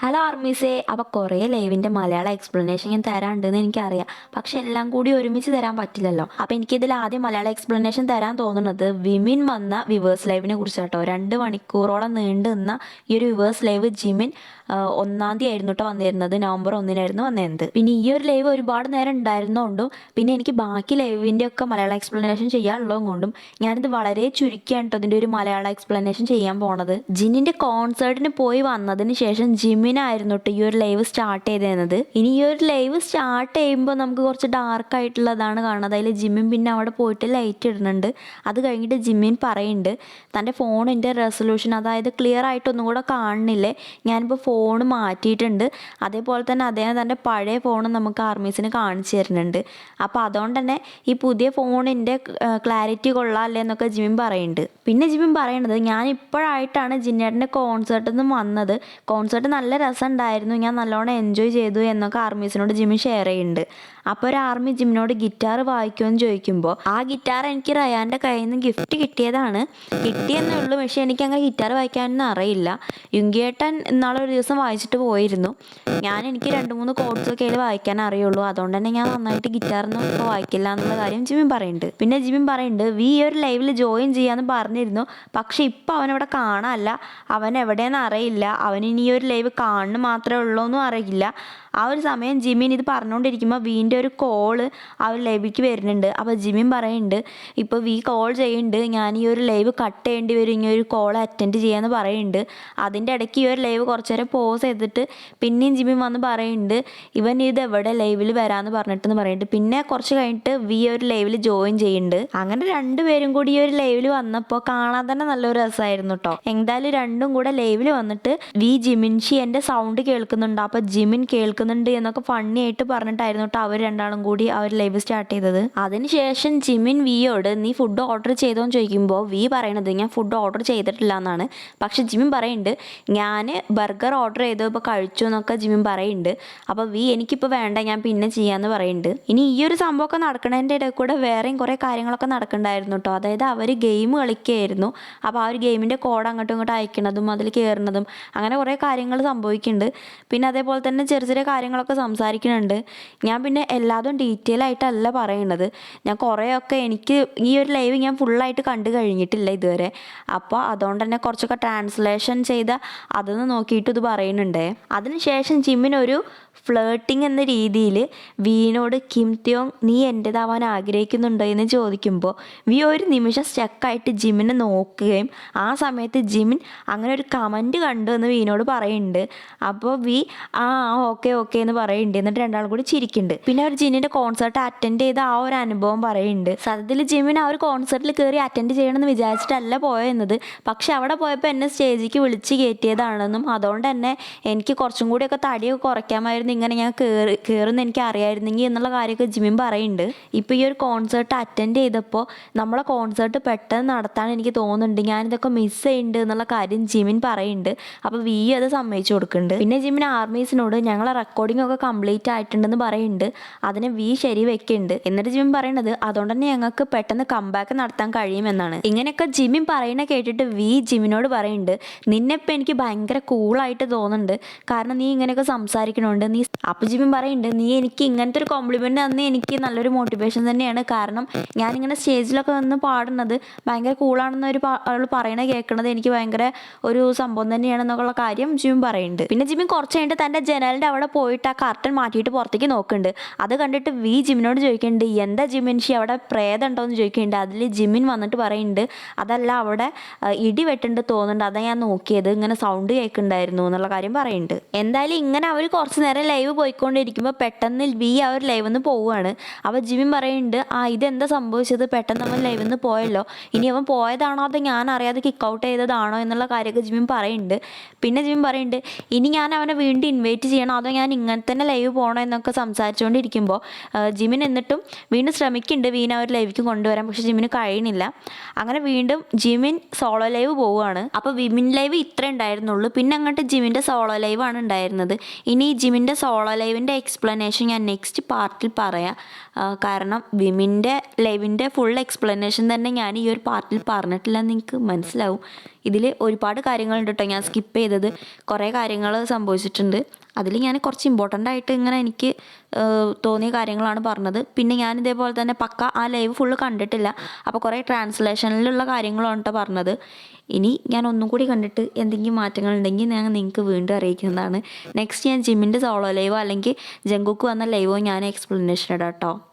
Hello ആർമീസേ അപ്പോൾ കുറേ ലൈവിന്റെ മലയാള explanation ഞാൻ തരാനുണ്ടെന്ന് എനിക്കറിയാം. പക്ഷെ എല്ലാം കൂടി ഒരുമിച്ച് തരാൻ പറ്റില്ലല്ലോ. അപ്പോൾ എനിക്കിതിൽ ആദ്യം മലയാള എക്സ്പ്ലനേഷൻ തരാൻ തോന്നുന്നത് വിമിൻ വന്ന വിവേഴ്സ് ലൈവിനെ കുറിച്ചാട്ടോ രണ്ട് മണിക്കൂറോളം നീണ്ടു നിന്ന ഈ ഒരു വിവേഴ്സ് ലൈവ് ജിമിൻ ഒന്നാം തീയതി ആയിരുന്നു കേട്ടോ വന്നിരുന്നത്. നവംബർ ഒന്നിനായിരുന്നു വന്നിരുന്നത്. പിന്നെ ഈ ഒരു ലൈവ് ഒരുപാട് നേരം ഉണ്ടായിരുന്നതുകൊണ്ടും പിന്നെ എനിക്ക് ബാക്കി ലൈവിന്റെ ഒക്കെ മലയാള എക്സ്പ്ലനേഷൻ ചെയ്യാനുള്ളതും കൊണ്ടും ഞാനിത് വളരെ ചുരുക്കിയാണ് കേട്ടോ ഇതിന്റെ ഒരു മലയാള എക്സ്പ്ലനേഷൻ ചെയ്യാൻ പോണത്. ജിന്നിന്റെ കോൺസേർട്ടിന് പോയി വന്നതിന് ശേഷം ജിമ്മിനായിരുന്നു കേട്ടോ ഈ ഒരു ലൈവ് സ്റ്റാർട്ട് ചെയ്തിരുന്നത് ഇനി ഈ ഒരു ലൈവ് സ്റ്റാർട്ട് ചെയ്യുമ്പോൾ നമുക്ക് കുറച്ച് ഡാർക്ക് ആയിട്ടുള്ളതാണ് കാണുന്നത്. അതിൽ ജിമ്മിൻ പിന്നെ അവിടെ പോയിട്ട് ലൈറ്റ് ഇടുന്നുണ്ട്. അത് കഴിഞ്ഞിട്ട് ജിമ്മിൻ പറയുന്നുണ്ട് തന്റെ ഫോണിന്റെ റെസൊല്യൂഷൻ അതായത് ക്ലിയർ ആയിട്ടൊന്നും കൂടെ കാണുന്നില്ലേ? ഞാനിപ്പോൾ ഫോൺ മാറ്റിയിട്ടുണ്ട്. അതേപോലെ തന്നെ അദ്ദേഹം തന്റെ പഴയ ഫോൺ നമുക്ക് ആർമീസിന് കാണിച്ചു തരുന്നുണ്ട്. അപ്പോൾ അതുകൊണ്ട് തന്നെ ഈ പുതിയ ഫോണിന്റെ ക്ലാരിറ്റി കൊള്ളാമല്ലേ എന്നൊക്കെ ജിമ്മിൻ പറയുന്നുണ്ട്. പിന്നെ ജിമ്മിൻ പറയുന്നത് ഞാൻ ഇപ്പോഴായിട്ടാണ് ജിന്നേട്ടന്റെ കോൺസേർട്ടിൽ നിന്ന് വന്നത്. കോൺസേർട്ട് നല്ല രസമുണ്ടായിരുന്നു. ഞാൻ നല്ലോണം എൻജോയ് ചെയ്തു എന്നൊക്കെ ആർമീസിനോട് ജിമ്മി ഷെയർ ചെയ്യുന്നുണ്ട്. അപ്പോൾ ഒരു ആർമി ജിമ്മിനോട് ഗിറ്റാർ വായിക്കുമെന്ന് ചോദിക്കുമ്പോൾ ആ ഗിറ്റാർ എനിക്ക് റയാന്റെ കയ്യിൽ നിന്ന് ഗിഫ്റ്റ് കിട്ടിയതാണ്. കിട്ടിയെന്നേ ഉള്ളൂ. പക്ഷേ എനിക്ക് അങ്ങനെ ഗിറ്റാർ വായിക്കാനൊന്നും അറിയില്ല. യുങ്കിയേട്ടൻ ഇന്നാളെ ഒരു ദിവസം വായിച്ചിട്ട് പോയിരുന്നു. ഞാൻ എനിക്ക് രണ്ട് മൂന്ന് കോഡ്സ് ഒക്കെ അതിൽ വായിക്കാൻ അറിയുള്ളൂ. അതുകൊണ്ട് തന്നെ ഞാൻ നന്നായിട്ട് ഗിറ്റാറൊന്നും ഇപ്പോൾ വായിക്കില്ല എന്നുള്ള കാര്യം ജിമ്മി പറയുന്നുണ്ട്. പിന്നെ ജിമ്മി പറയുന്നുണ്ട് വി ഈ ഒരു ലൈവിൽ ജോയിൻ ചെയ്യാന്ന് പറഞ്ഞിരുന്നു. പക്ഷെ ഇപ്പോൾ അവനവിടെ കാണാനല്ല. അവൻ എവിടെയെന്ന് അറിയില്ല. അവൻ ഇനി ഈ ഒരു ലൈവ് കാണുന്നു മാത്രമേ ഉള്ളൂ എന്നും അറിയില്ല. ആ ഒരു സമയം ജിമിൻ ഇത് പറഞ്ഞുകൊണ്ടിരിക്കുമ്പോൾ വീന്റെ ഒരു കോൾ ആ ഒരു ലൈവിലേക്ക് വരുന്നുണ്ട്. അപ്പോൾ ജിമിൻ പറയുന്നുണ്ട് ഇപ്പോൾ വി കോൾ ചെയ്യുന്നുണ്ട്. ഞാൻ ഈ ഒരു ലൈവ് കട്ട് ചെയ്യേണ്ടി വരും. ഇങ്ങനെ ഒരു കോൾ അറ്റൻഡ് ചെയ്യാമെന്ന് പറയുന്നുണ്ട്. അതിന്റെ ഇടയ്ക്ക് ഈ ഒരു ലൈവ് കുറച്ച് നേരം പോസ് ചെയ്തിട്ട് പിന്നെയും ജിമിൻ വന്ന് പറയുന്നുണ്ട് ഇവൻ ഇത് എവിടെ ലൈവിൽ വരാമെന്ന് പറഞ്ഞിട്ടെന്ന് പറയുന്നുണ്ട്. പിന്നെ കുറച്ച് കഴിഞ്ഞിട്ട് വി ഒരു ലൈവിൽ ജോയിൻ ചെയ്യുന്നുണ്ട്. അങ്ങനെ രണ്ടുപേരും കൂടി ഈ ഒരു ലൈവിൽ വന്നപ്പോൾ കാണാൻ തന്നെ നല്ലൊരു രസമായിരുന്നു കേട്ടോ എന്തായാലും രണ്ടും കൂടെ ലൈവിൽ വന്നിട്ട് വി ജിമിൻഷി എന്റെ സൗണ്ട് കേൾക്കുന്നുണ്ട്. അപ്പോൾ ജിമിൻ കേൾക്കുന്നുണ്ട് എന്നൊക്കെ ഫണ്ണി ആയിട്ട് പറഞ്ഞിട്ടായിരുന്നു കേട്ടോ അവർ രണ്ടാളും കൂടി അവർ ലൈവ് സ്റ്റാർട്ട് ചെയ്തത്. അതിനുശേഷം ജിമിൻ വിയോട് നീ ഫുഡ് ഓർഡർ ചെയ്തോന്ന് ചോദിക്കുമ്പോൾ വി പറയണത് ഞാൻ ഫുഡ് ഓർഡർ ചെയ്തിട്ടില്ല എന്നാണ്. പക്ഷെ ജിമിൻ പറയുന്നുണ്ട് ഞാൻ ബർഗർ ഓർഡർ ചെയ്തു ഇപ്പോൾ കഴിച്ചു എന്നൊക്കെ ജിമിൻ പറയുന്നുണ്ട് അപ്പോൾ വി എനിക്കിപ്പോൾ വേണ്ട ഞാൻ പിന്നെ ചെയ്യാമെന്ന് പറയുന്നുണ്ട് ഇനി ഈ ഒരു സംഭവമൊക്കെ നടക്കുന്നതിന്റെ ഇടയിൽ കൂടെ വേറെയും കുറേ കാര്യങ്ങളൊക്കെ നടക്കണ്ടായിരുന്നു കേട്ടോ അതായത് അവർ ഗെയിം കളിക്കുകയായിരുന്നു അപ്പോൾ ആ ഒരു ഗെയിമിന്റെ കോഡ് അങ്ങോട്ടും ഇങ്ങോട്ടും അയക്കണതും അതിൽ കയറുന്നതും അങ്ങനെ കുറേ കാര്യങ്ങൾ സംഭവിക്കുന്നുണ്ട് പിന്നെ അതേപോലെ തന്നെ ചെറിയ ചെറിയ കാര്യങ്ങളൊക്കെ സംസാരിക്കുന്നുണ്ട്. ഞാൻ പിന്നെ എല്ലാതും ഡീറ്റെയിൽ ആയിട്ടല്ല പറയുന്നത് ഞാൻ കുറേയൊക്കെ എനിക്ക് ഈ ഒരു ലൈവ് ഞാൻ ഫുള്ളായിട്ട് കണ്ടു കഴിഞ്ഞിട്ടില്ല ഇതുവരെ. അപ്പോൾ അതുകൊണ്ട് തന്നെ കുറച്ചൊക്കെ ട്രാൻസ്ലേഷൻ ചെയ്ത അതൊന്ന് നോക്കിയിട്ട് ഇത് പറയുന്നുണ്ട്. അതിനുശേഷം ജിമ്മിനൊരു ഫ്ലേട്ടിംഗ് എന്ന രീതിയിൽ വീനോട് കിം ത്യോങ് നീ എന്റെതാവാൻ ആഗ്രഹിക്കുന്നുണ്ടോ? എന്ന് ചോദിക്കുമ്പോൾ വി ഒരു നിമിഷം സ്റ്റക്കായിട്ട് ജിമ്മിനെ നോക്കുകയും ആ സമയത്ത് ജിമിൻ അങ്ങനെ ഒരു കമന്റ് കണ്ടു എന്ന് വീനോട് പറയുന്നുണ്ട്. അപ്പോൾ വി ആ ഓക്കെ ഓക്കെ എന്ന് പറയുന്നുണ്ട്. എന്നിട്ട് രണ്ടാളും കൂടി ചിരിക്കുന്നുണ്ട്. പിന്നെ അവർ ജിന്നിന്റെ കോൺസേർട്ട് അറ്റൻഡ് ചെയ്ത ആ ഒരു അനുഭവം പറയുന്നുണ്ട്. സത്യത്തിൽ ജിമ്മിന് ആ ഒരു കോൺസേർട്ടിൽ കയറി അറ്റൻഡ് ചെയ്യണമെന്ന് വിചാരിച്ചിട്ടല്ല പോയെന്നത്. പക്ഷെ അവിടെ പോയപ്പോൾ എന്നെ സ്റ്റേജിക്ക് വിളിച്ച് കയറ്റിയതാണെന്നും അതുകൊണ്ട് തന്നെ എനിക്ക് കുറച്ചും കൂടിയൊക്കെ തടിയൊക്കെ കുറയ്ക്കാമായിരുന്നു. ഇങ്ങനെ ഞാൻ കയറി കയറുന്ന എനിക്ക് അറിയായിരുന്നെങ്കിൽ എന്നുള്ള കാര്യമൊക്കെ ജിമ്മിൻ പറയുന്നുണ്ട്. ഇപ്പോൾ ഈ ഒരു കോൺസേർട്ട് അറ്റൻഡ് ചെയ്തപ്പോൾ നമ്മളെ കോൺസേർട്ട് പെട്ടെന്ന് നടത്താൻ എനിക്ക് തോന്നുന്നുണ്ട്. ഞാനിതൊക്കെ മിസ് ചെയ്യുന്നുണ്ട് എന്നുള്ള കാര്യം ജിമിൻ പറയുന്നുണ്ട്. അപ്പോൾ വി അത് സമ്മതിച്ചു കൊടുക്കുന്നുണ്ട്. പിന്നെ ജിമിൻ ആർമീസിനോട് ഞങ്ങളെ റെക്കോർഡിംഗ് ഒക്കെ കംപ്ലീറ്റ് ആയിട്ടുണ്ടെന്ന് പറയുന്നുണ്ട്. അതിനെ വി ശരി വെക്കുന്നുണ്ട്. എന്നിട്ട് ജിമിൻ പറയുന്നത് അതുകൊണ്ട് തന്നെ ഞങ്ങൾക്ക് പെട്ടെന്ന് കംബാക്ക് നടത്താൻ കഴിയുമെന്നാണ്. ഇങ്ങനെയൊക്കെ ജിമിൻ പറയണ കേട്ടിട്ട് വി ജിമിനോട് പറയുന്നുണ്ട് നിന്നെ ഇപ്പം എനിക്ക് ഭയങ്കര കൂളായിട്ട് തോന്നുന്നുണ്ട്. കാരണം നീ ഇങ്ങനെയൊക്കെ സംസാരിക്കണുണ്ട് നീ അപ്പം ജിമിൻ പറയുന്നുണ്ട് നീ എനിക്ക് ഇങ്ങനത്തെ ഒരു കോംപ്ലിമെന്റ് തന്നെ എനിക്ക് നല്ലൊരു മോട്ടിവേഷൻ തന്നെയാണ്. കാരണം ഞാനിങ്ങനെ സ്റ്റേജിലൊക്കെ നിന്ന് പാടുന്നത് ഭയങ്കര കൂളാണെന്ന് ഒരു ആൾ പറയണ കേൾക്കണത് എനിക്ക് ഭയങ്കര ഒരു സംഭവം തന്നെയാണെന്നൊക്കെയുള്ള കാര്യം ജിമിൻ പറയുന്നുണ്ട്. പിന്നെ ജിമിൻ കുറച്ച് കഴിഞ്ഞിട്ട് തന്റെ ജനലിന്റെ അവിടെ പോയിട്ട് ആ കർട്ടൻ മാറ്റിയിട്ട് പുറത്തേക്ക് നോക്കുന്നുണ്ട്. അത് കണ്ടിട്ട് വി ജിമ്മിനോട് ചോദിക്കുന്നുണ്ട് എന്താ ജിമിൻഷി അവിടെ പ്രേതം ഉണ്ടോ? എന്ന് ചോദിക്കുന്നുണ്ട്. അതിൽ ജിമ്മിൻ വന്നിട്ട് പറയുന്നുണ്ട് അതല്ല അവിടെ ഇടി വെട്ടുണ്ട് തോന്നുന്നുണ്ട്. അതാ ഞാൻ നോക്കിയത്. ഇങ്ങനെ സൗണ്ട് കേൾക്കുന്നുണ്ടായിരുന്നു എന്നുള്ള കാര്യം പറയുന്നുണ്ട്. എന്തായാലും ഇങ്ങനെ അവർ കുറച്ച് നേരം ലൈവ് പോയിക്കൊണ്ടിരിക്കുമ്പോൾ പെട്ടെന്ന് വി ഒരു ലൈവ് നിന്ന് പോവുകയാണ്. അപ്പോൾ ജിമ്മിൻ പറയുന്നുണ്ട് ആ ഇതെന്താ സംഭവിച്ചത്? പെട്ടെന്ന് അവൻ ലൈവ് നിന്ന് പോയല്ലോ. ഇനി അവൻ പോയതാണോ? അതോ ഞാൻ അറിയാതെ കിക്ക് ഔട്ട് ചെയ്തതാണോ? എന്നുള്ള കാര്യമൊക്കെ ജിമ്മിൻ പറയുന്നുണ്ട്. പിന്നെ ജിമ്മിൻ പറയുന്നുണ്ട് ഇനി ഞാൻ അവനെ വീണ്ടും ഇൻവൈറ്റ് ചെയ്യണോ? അതോ ഞാൻ ഇങ്ങനെ തന്നെ ലൈവ് പോകണോ എന്നൊക്കെ സംസാരിച്ചുകൊണ്ടിരിക്കുമ്പോൾ ജിമിൻ എന്നിട്ടും വീണ്ടും ശ്രമിക്കുന്നുണ്ട് വീണ ഒരു ലൈവിക്ക് കൊണ്ടുവരാൻ. പക്ഷെ ജിമിന് കഴിയണില്ല അങ്ങനെ വീണ്ടും ജിമിൻ സോളോ ലൈവ് പോവുകയാണ്. അപ്പോൾ വിമിൻ ലൈവ് ഇത്ര ഉണ്ടായിരുന്നുള്ളൂ. പിന്നെ അങ്ങോട്ട് ജിമിന്റെ സോളോ ലൈവാണ് ഉണ്ടായിരുന്നത്. ഇനി ജിമിന്റെ സോളോ ലൈവിന്റെ എക്സ്പ്ലനേഷൻ ഞാൻ നെക്സ്റ്റ് പാർട്ടിൽ പറയാം. കാരണം വിമിന്റെ ലൈവിന്റെ ഫുൾ എക്സ്പ്ലനേഷൻ തന്നെ ഞാൻ ഈ ഒരു പാർട്ടിൽ പറഞ്ഞിട്ടില്ല നിങ്ങൾക്ക് മനസ്സിലാവും. ഇതിൽ ഒരുപാട് കാര്യങ്ങളുണ്ട് കേട്ടോ. ഞാൻ സ്കിപ്പ് ചെയ്തത്. കുറേ കാര്യങ്ങൾ സംഭവിച്ചിട്ടുണ്ട്. അതിൽ ഞാൻ കുറച്ച് ഇമ്പോർട്ടന്റ് ആയിട്ട് ഇങ്ങനെ എനിക്ക് തോന്നിയ കാര്യങ്ങളാണ് പറഞ്ഞത്. പിന്നെ ഞാൻ ഇതേപോലെ തന്നെ പക്ക ആ ലൈവ് ഫുള്ള് കണ്ടിട്ടില്ല. അപ്പോൾ കുറേ ട്രാൻസ്ലേഷനിലുള്ള കാര്യങ്ങളാണ് കേട്ടോ പറഞ്ഞത്. ഇനി ഞാൻ ഒന്നും കൂടി കണ്ടിട്ട് എന്തെങ്കിലും മാറ്റങ്ങൾ ഉണ്ടെങ്കിൽ ഞാൻ നിങ്ങൾക്ക് വീണ്ടും അറിയിക്കുന്നതാണ്. നെക്സ്റ്റ് ഞാൻ ജിമ്മിന്റെ സോളോ ലൈവോ അല്ലെങ്കിൽ ജങ്കുക്ക് വന്ന ലൈവോ ഞാൻ എക്സ്പ്ലനേഷൻ ഇടാം കേട്ടോ